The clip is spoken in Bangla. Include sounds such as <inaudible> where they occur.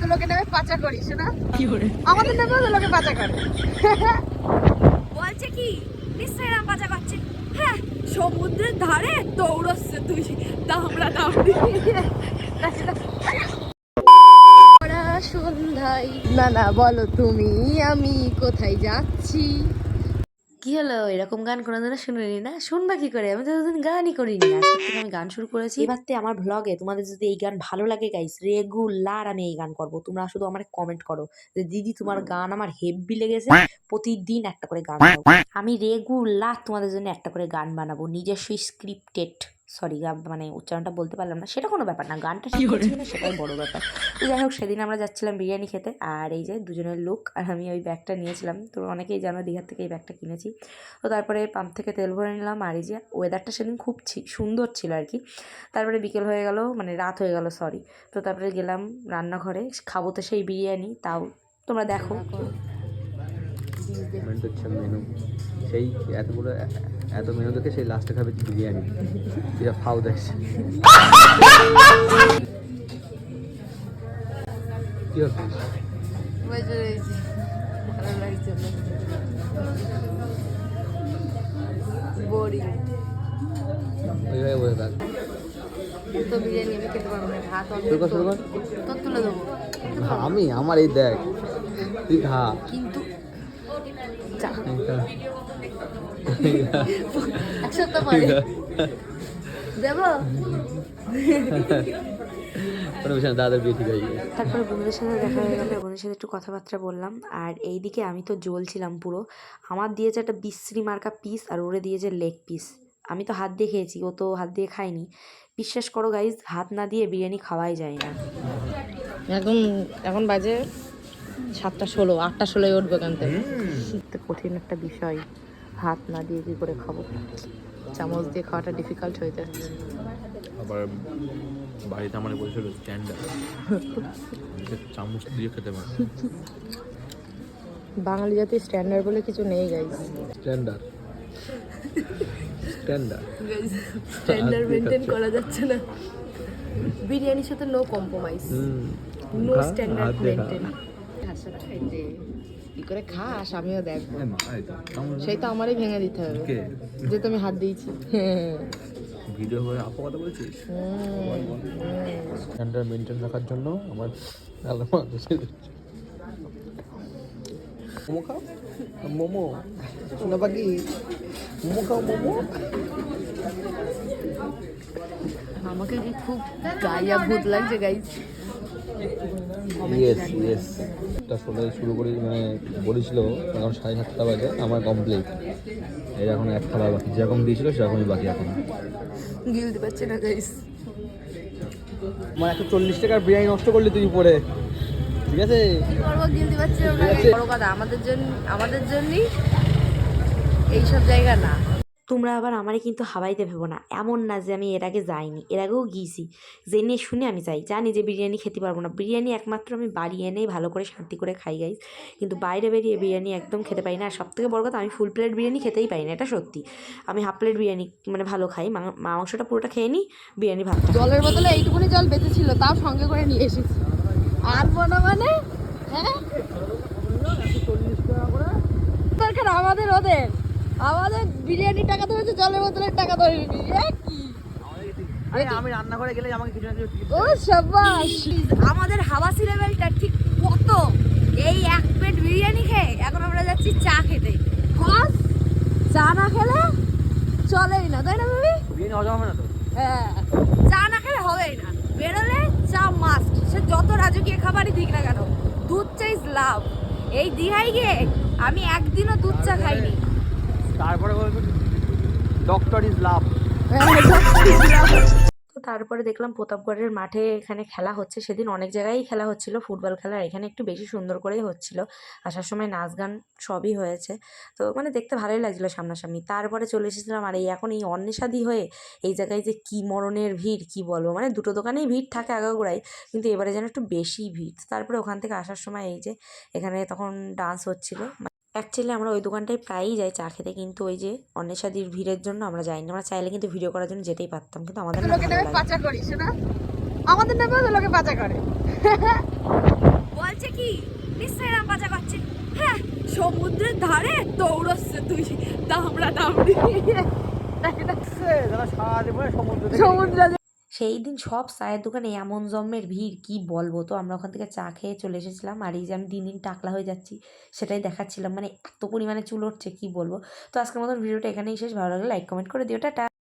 তো লোকে নামে পাচা করিস না আমাদের নামেও তো লোকে পাচা করে। বলছে কি নিশ্চয়ই করছে। হ্যাঁ সমুদ্রের ধারে দৌড়চ্ছে তুই দামড়া দামড়ি। ওরা সন্ধ্যায়। না না বলো তুমি আমি কোথায় যাচ্ছি? কি হলো? এরকম গান কোনোদিনও শুনিনি না? শুনবা কি করে? আমি তো দুদিন গানই করিনি। আজকে থেকে আমি গান শুরু করেছি। এবার আমার ব্লগে তোমাদের যদি এই গান ভালো লাগে গাইস রেগুলার আমি এই গান করব। তোমরা শুধু আমার কমেন্ট করো যে, দিদি, তোমার গান আমার হেভি লেগেছে। প্রতিদিন একটা করে গান আমি রেগুলার তোমাদের জন্য একটা করে গান বানাবো, নিজস্ব স্ক্রিপ্টেড সরি মানে উচ্চারণটা বলতে পারলাম না সেটা কোনো ব্যাপার না গানটা ঠিক হচ্ছে না সেটাই বড় ব্যাপার। তো যাই হোক সেদিন আমরা যাচ্ছিলাম বিরিয়ানি খেতে আর এই যে দুজনের লুক আর আমি ওই ব্যাগটা নিয়েছিলাম। তো অনেকেই জানো দীঘার থেকে এই ব্যাগটা কিনেছি। তো তারপরে পাম্প থেকে তেল ভরে নিলাম আর এই যে ওয়েদারটা সেদিন খুব ছি- সুন্দর ছিল আর কি। তারপরে বিকেল হয়ে গেল মানে রাত হয়ে গেল সরি তো তারপরে গেলাম রান্নাঘরে খাব তো সেই বিরিয়ানি তাও তোমরা দেখো। মেনু হচ্ছে মেনু সেই এতগুলো এত মেনু দেখে সেই লাস্টে খাবে বিরিয়ানি। এটা ফাউ দেখছে। কি হচ্ছে বসে রয়েছি ভালো লাগছে বোরিং ওইভাবে বসে থাক তো বিরিয়ানি আমি খেতে পারব না ভাত শুরু কর। শুরু কর তোর তুলে দেবো আমি আমার এই দেখ। তুই খা। কিন্তু খা। এক সপ্তাহ পরে দেবো দাদার বিয়ে ঠিক হয়ে তারপরে বন্ধুদের সাথে দেখা হয়ে গেল বন্ধুদের সাথে একটু কথাবার্তা বললাম আর এইদিকে আমি তো জ্বলছিলাম পুরো আমার দিয়েছে একটা বিশ্রী মার্কা পিস আর ওরে দিয়েছে লেগ পিস আমি তো হাত দিয়ে খেয়েছি ও তো হাত দিয়ে খায়নি বিশ্বাস করো গাইজ হাত না দিয়ে বিরিয়ানি খাওয়াই যায় না এখন এখন বাজে সাতটা ষোলো আটটা ষোলোয় উঠবে কেন থেকে তো কঠিন একটা বিষয় হাত না দিয়ে কি করে খাব? চামচ দিয়ে খাওয়াটা ডিফিকাল্ট হয়ে যাচ্ছে। আবার বাড়িতে আমার বলছিল স্ট্যান্ডার চামচ দিয়ে খেতে পারে। বাঙালি জাতির স্ট্যান্ডার্ড বলে কিছু নেই guys standard standard standard maintain করা যাচ্ছে না। বিরিয়ানির সাথে no compromise no standard maintain কি করে খাস আমিও দেখব। সেই তো আমারই ভেঙে দিতে হবে। যে তুমি হাত দিয়েছি। ভিডিও করে আপু কথা বলছিস স্ট্যান্ডার্ড মেনটেন রাখার জন্য আমার আলাদা মোমো খাও? মোমো? শোনা পাখি। মোমো খাও মোমো? আমাকে কি খুব গাইয়া ভূত লাগছে গাইজ ইয়েস ইয়েস একটা ষোলো শুরু করি মানে বলেছিল এখন সাড়ে সাতটা বাজে আমার কমপ্লিট এই এখন এক খাবার বাকি যেরকম দিয়েছিল সেরকমই বাকি এখন। গিলতে পারছে না গাইজ আমার একশো চল্লিশ টাকার বিরিয়ানি নষ্ট করলি তুই পরে ঠিক আছে? কি করব গিলতে পারছে না বড় কথা আমাদের জন্য আমাদের জন্যই এইসব জায়গা না। তোমরা আবার আমারই কিন্তু হাওয়াইতে ভেবো না। এমন না যে আমি এর আগে যাইনি এর আগেও গিয়েছি। জেনে শুনে আমি যাই। জানি যে বিরিয়ানি খেতে পারব না। বিরিয়ানি একমাত্র আমি বাড়ি এনেই ভালো করে শান্তি করে খাই গাইস কিন্তু বাইরে বেরিয়ে বিরিয়ানি একদম খেতে পারি না। আর সব থেকে বড় কথা আমি ফুল প্লেট বিরিয়ানি খেতেই পারি না এটা সত্যি। আমি হাফ প্লেট বিরিয়ানি মানে ভালো খাই। মাং- মাংসটা পুরোটা খেয়ে নিই বিরিয়ানি ভাতটা জলের বোতলে এইটুকুনি জল বেঁচে ছিল তাও সঙ্গে করে নিয়ে এসেছি। আর বনা মানে? হ্যাঁ? দরকার আমাদের ওদের। আমাদের বিরিয়ানির টাকা ধরেছে জলের বোতলের টাকা ধরেনি। কি? আমি রান্নাঘরে গেলে আমাকে কিছু না কিছু ও সাবাস। আমাদের হাওয়াসি লেভেলটা ঠিক কত? এই এক প্লেট বিরিয়ানি খেয়ে এখন আমরা যাচ্ছি চা খেতে। কস চা না খেলে চলেই না তাই না ভাবি? বিরিয়ানি হজম হবে না তো? হ্যাঁ। চা না খেলে হবেই না। বেরোলে চা মাস্ট সে যত রাজকীয় খাবারই দিক না কেন দুধ চা ইজ লাভ। এই দীঘায় গিয়ে আমি একদিনও দুধ চা খাইনি। তারপরে বলবে ডক্টর ইজ লাভ তো তারপরে দেখলাম প্রতাপগড়ের মাঠে এখানে খেলা হচ্ছে। সেদিন অনেক জায়গায় খেলা হচ্ছিল, ফুটবল খেলা। এখানে একটু বেশি সুন্দর করেই হচ্ছিল। আসার সময় নাচ গান সবই হয়েছে। তো মানে দেখতে ভালোই লাগছিল সামনাসামনি। তারপরে চলে এসেছিলাম আর এই এখন এই অন্বেষাদি হয়ে এই জায়গায় যে কী মরণের ভিড়, কি বলব? মানে দুটো দোকানেই ভিড় থাকে আগাগোড়াই, কিন্তু এবারে যেন একটু বেশি ভিড়। তারপরে ওখান থেকে আসার সময় এই যে এখানে তখন ডান্স হচ্ছিল। অ্যাকচুয়ালি আমরা ওই দোকানটায় প্রায়ই যাই চা খেতে কিন্তু ওই যে অন্বেষাদির ভিড়ের জন্য আমরা যাইনি। আমরা চাইলে কিন্তু ভিডিও করার জন্য যেতেই পারতাম কিন্তু আমাদের না লোকে নামে। পাচা করিস না আমাদের নামেও তো লোকে পাচা করে। বলছে কি নিশ্চয়ই এরা মজা করছে। হ্যাঁ সমুদ্রের ধারে দৌড়চ্ছে তুই দামড়া দামড়ি। <laughs> সমুদ্র সেই দিন সব চায়ের দোকানে এমন জন্মের ভিড়, কি বলব? তো আমরা ওখান থেকে চা খেয়ে চলে এসেছিলাম আর এই যে আমি দিন দিন টাকলা হয়ে যাচ্ছি, সেটাই দেখাচ্ছিলাম। মানে এত পরিমাণে চুল উঠছে, কী বলব? তো আজকের মতন ভিডিওটা এখানেই শেষ। ভালো লাগলে লাইক কমেন্ট করে দিও। টাটা!